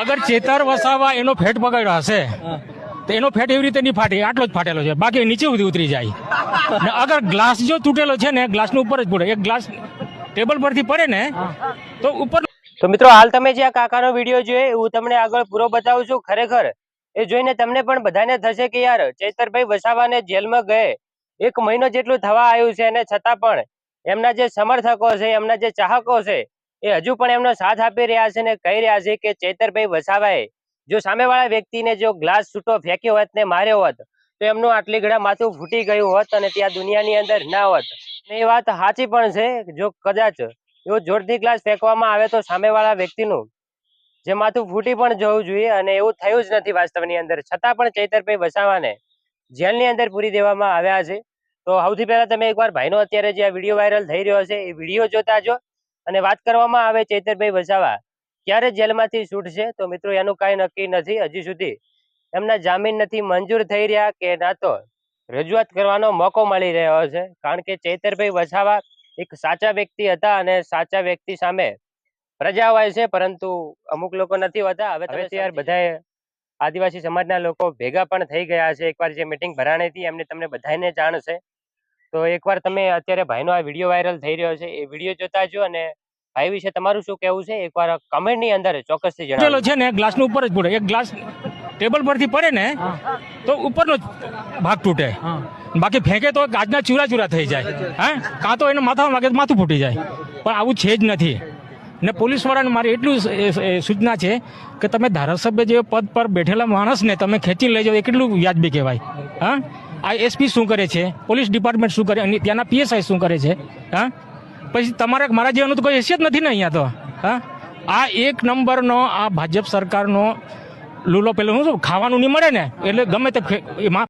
અગર ચેતર વસાવા એનો ફેટ પકડ્યો હશે તો એનો ફેટ એવી રીતે નહીં ફાટે આટલો જ ફાટેલો છે. બાકી નીચે સુધી ઉતરી જાય. ને અગર ગ્લાસ જો તૂટેલો છે ને ગ્લાસનું ઉપર જ પડે. એક ગ્લાસ ટેબલ પરથી પડે ને તો ઉપર તો મિત્રો હાલ તમે જે આ કાકાનો વીડિયો જોયો હું તમને આગળ પૂરો બતાવું છું. ખરેખર એ જોઈને તમને પણ બધાને થશે કે યાર ચૈતરભાઈ વસાવાને જેલમાં ગયે. એક મહિનો જેટલું થવા આવ્યું છે અને છતાં પણ એમના જે સમર્થકો છે એમના જે ચાહકો છે એ હજુ પણ એમનો સાથ આપી રહ્યા છે ને કહી રહ્યા છે કે ચેતરભાઈ વસાવાએ જો સામેવાળા વ્યક્તિને જો ગ્લાસ છૂટો ફેંક્યો હોત ને માર્યો હોત, તો એમનું આટલી ઘડા માથું ફૂટી ગયું હોત અને ત્યાં દુનિયાની અંદર ના હોત. એ વાત સાચી પણ છે, જો કદાચ એવો જોરથી ગ્લાસ ફેંકવામાં આવે તો સામેવાળા વ્યક્તિનું જે માથું ફૂટી પણ જવું જોઈએ અને એવું થયું જ નથી વાસ્તવની અંદર. છતાં પણ ચૈતરભાઈ વસાવાને જેલની અંદર પૂરી દેવામાં આવ્યા છે. તો સૌથી પહેલા તમે એકવાર ભાઈનો અત્યારે જે આ વીડિયો વાયરલ થઈ રહ્યો છે, એ વીડિયો જોતા જો અને વાત કરવામાં આવે ચૈતરભાઈ વસાવા ક્યારે જેલમાંથી છૂટશે? તો મિત્રો એનું કાંઈ નક્કી નથી. હજી સુધી એમના જામીન નથી મંજૂર થઈ રહ્યા કે ના તો રજૂઆત કરવાનો મોકો મળી રહ્યો છે. કારણ કે ચૈતરભાઈ વસાવા એક સાચા વ્યક્તિ હતા અને સાચા વ્યક્તિ સામે પ્રજા હોય છે પરંતુ અમુક લોકો નથી હોતા. હવે તમે યાર બધાએ આદિવાસી સમાજના લોકો ભેગા પણ થઈ ગયા છે. એકવાર જે મિટિંગ ભરાણી હતી એમને તમને બધાને જાણ છે. તો એકવાર તમે અત્યારે ભાઈનો આ વીડિયો વાયરલ થઈ રહ્યો છે એ વીડિયો જોતા જો અને ભાઈ વિશે તમારું શું કહેવું છે એકવાર કમેન્ટની અંદર ચોક્કસથી જણાવો. છે ને ગ્લાસનું ઉપર જ પડે એક ગ્લાસ ટેબલ પરથી પડે ને તો ઉપરનો જ ભાગ તૂટે. બાકી ફેંકે તો ગાજના ચૂરા ચૂરા થઈ જાય હા? કાં તો એને માથામાં લાગે માથું ફૂટી જાય. પણ આવું છે જ નથી. ને પોલીસ વાળાને મારી એટલું સૂચના છે કે તમે ધારાસભ્ય જે પદ પર બેઠેલા માણસને તમે ખેંચી લઈ જાઓ એ કેટલું વ્યાજબી કહેવાય હા? આ એસપી શું કરે છે? પોલીસ ડિપાર્ટમેન્ટ શું કરે? અને ત્યાંના પીએસઆઈ શું કરે છે? હા? પછી તમારે મારા જેવાનું તો કોઈ હેસિયત નથી ને અહીંયા તો. હા? આ એક નંબરનો આ ભાજપ સરકારનો લૂલો પેલો શું ખાવાનું નહીં મળે ને? એટલે ગમે તે